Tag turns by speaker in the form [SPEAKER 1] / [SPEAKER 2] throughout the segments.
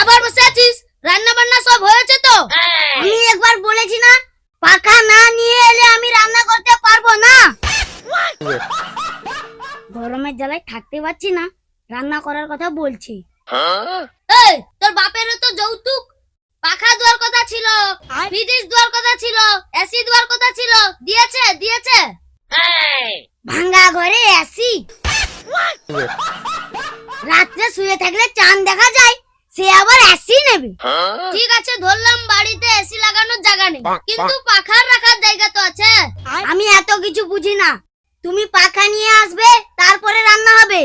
[SPEAKER 1] আবার বসে আছিস? রান্না বান্না সব হয়েছে তো? হ্যাঁ।
[SPEAKER 2] আমি একবার বলেছি না পাখা না নিয়ে এলে আমি রান্না করতে পারব না। গরমের জ্বালায় থাকতে পারছি না রান্না করার কথা বলছি।
[SPEAKER 3] হ্যাঁ?
[SPEAKER 1] এই তোর বাপেরও তো যৌতুক। পাখা দেওয়ার কথা ছিল ফ্রিজ দেওয়ার কথা ছিল এসি দেওয়ার কথা ছিল। দিয়েছে দিয়েছে। হ্যাঁ।
[SPEAKER 2] ভাঙ্গা ঘরে এসি। রাত্রে শুয়ে থাকলে চাঁদ দেখা যায়। সে আবার এসি নেবে।
[SPEAKER 1] ঠিক আছে ধরলাম বাড়িতে এসি লাগানোর জায়গা নেই। কিন্তু পাখার রাখার জায়গা তো আছে।
[SPEAKER 2] আমি এত কিছু বুঝি না। তুমি পাখা নিয়ে আসবে তারপরে রান্না হবে।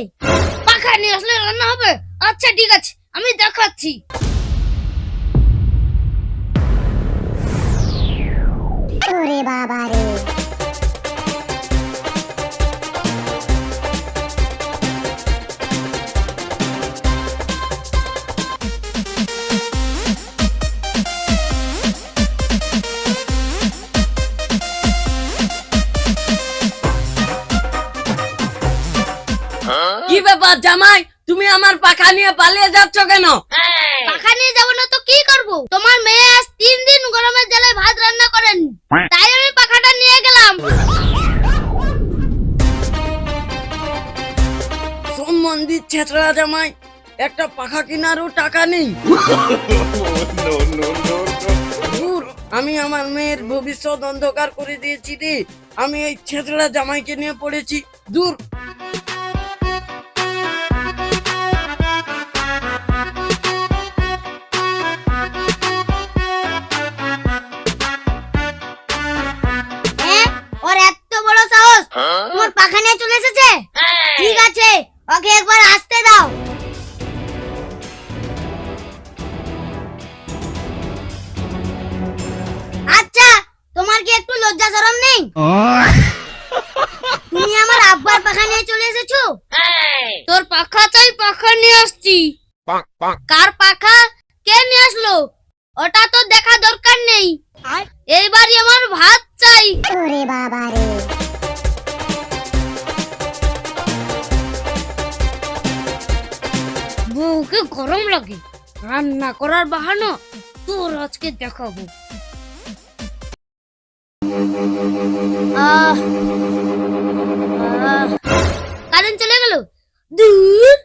[SPEAKER 1] পাখা নিয়ে আসলে রান্না হবে? আচ্ছা ঠিক আছে আমি দেখাচ্ছি।
[SPEAKER 4] ওরে বাবা রে
[SPEAKER 5] কি ব্যাপার জামাই? তুমি আমার পাখা নিয়ে পালিয়ে যাচ্ছ কেন?
[SPEAKER 1] পাখা নিয়ে যাব না তো কি করব? তোমার মেয়ে আজ তিন দিন গরমের জ্বালায় ভাত রান্না করেন। তাই আমি পাখাটা নিয়ে গেলাম।
[SPEAKER 5] দিচ্ছে ছেঁচড়া জামাই। একটা পাখা কেনারও টাকা নেই। দূর, আমি আমার মেয়ের ভবিষ্যৎ অন্ধকার করে দিয়েছি রে। আমি এই ছেঁচড়া জামাইকে নিয়ে পড়েছি। দূর
[SPEAKER 2] এসেছে? ঠিক আছে ওকে একবার আসতে দাও। আচ্ছা তোমার কি একটু লজ্জা শরম নেই? তুমি আমার আব্বার পাখা নিয়ে চলে এসেছ?
[SPEAKER 1] তোর পাখা চাই পাখা নিয়ে আসছি। কার পাখা? কে নিয়ে আসলো? ওটা তো দেখা দরকার নেই। এইবারই আমার ভাত চাই।
[SPEAKER 4] ওরে বাবা
[SPEAKER 1] বউকে গরম লাগে। রান্না করার বাহানো তোর আজকে দেখাবো। কারেন্ট চলে গেল? দূর।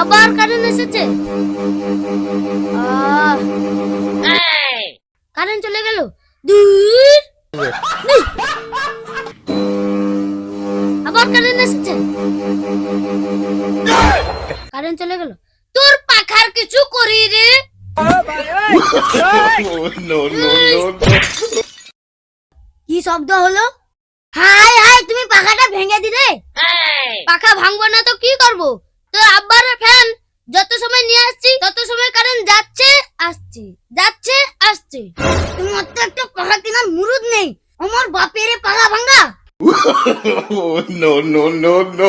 [SPEAKER 1] আবার কারেন্ট এসেছে? কারেন্ট চলে গেল? তোর পাখার কিছু করি রে।
[SPEAKER 2] কি শব্দ হলো? হাই হাই তুমি পাখাটা ভেঙে দিলে?
[SPEAKER 1] পাখা ভাঙবো না তো কি করব? তোর আব্বার ফ্যান। যত সময় নিয়ে আসছি তত সময় কারেন্ট যাচ্ছে আসছে যাচ্ছে আসছে।
[SPEAKER 2] তোমার তো একটা পাখা কেনার মুরুদ নেই। আমার বাপের পাখা ভাঙা।
[SPEAKER 6] No, no, no, no.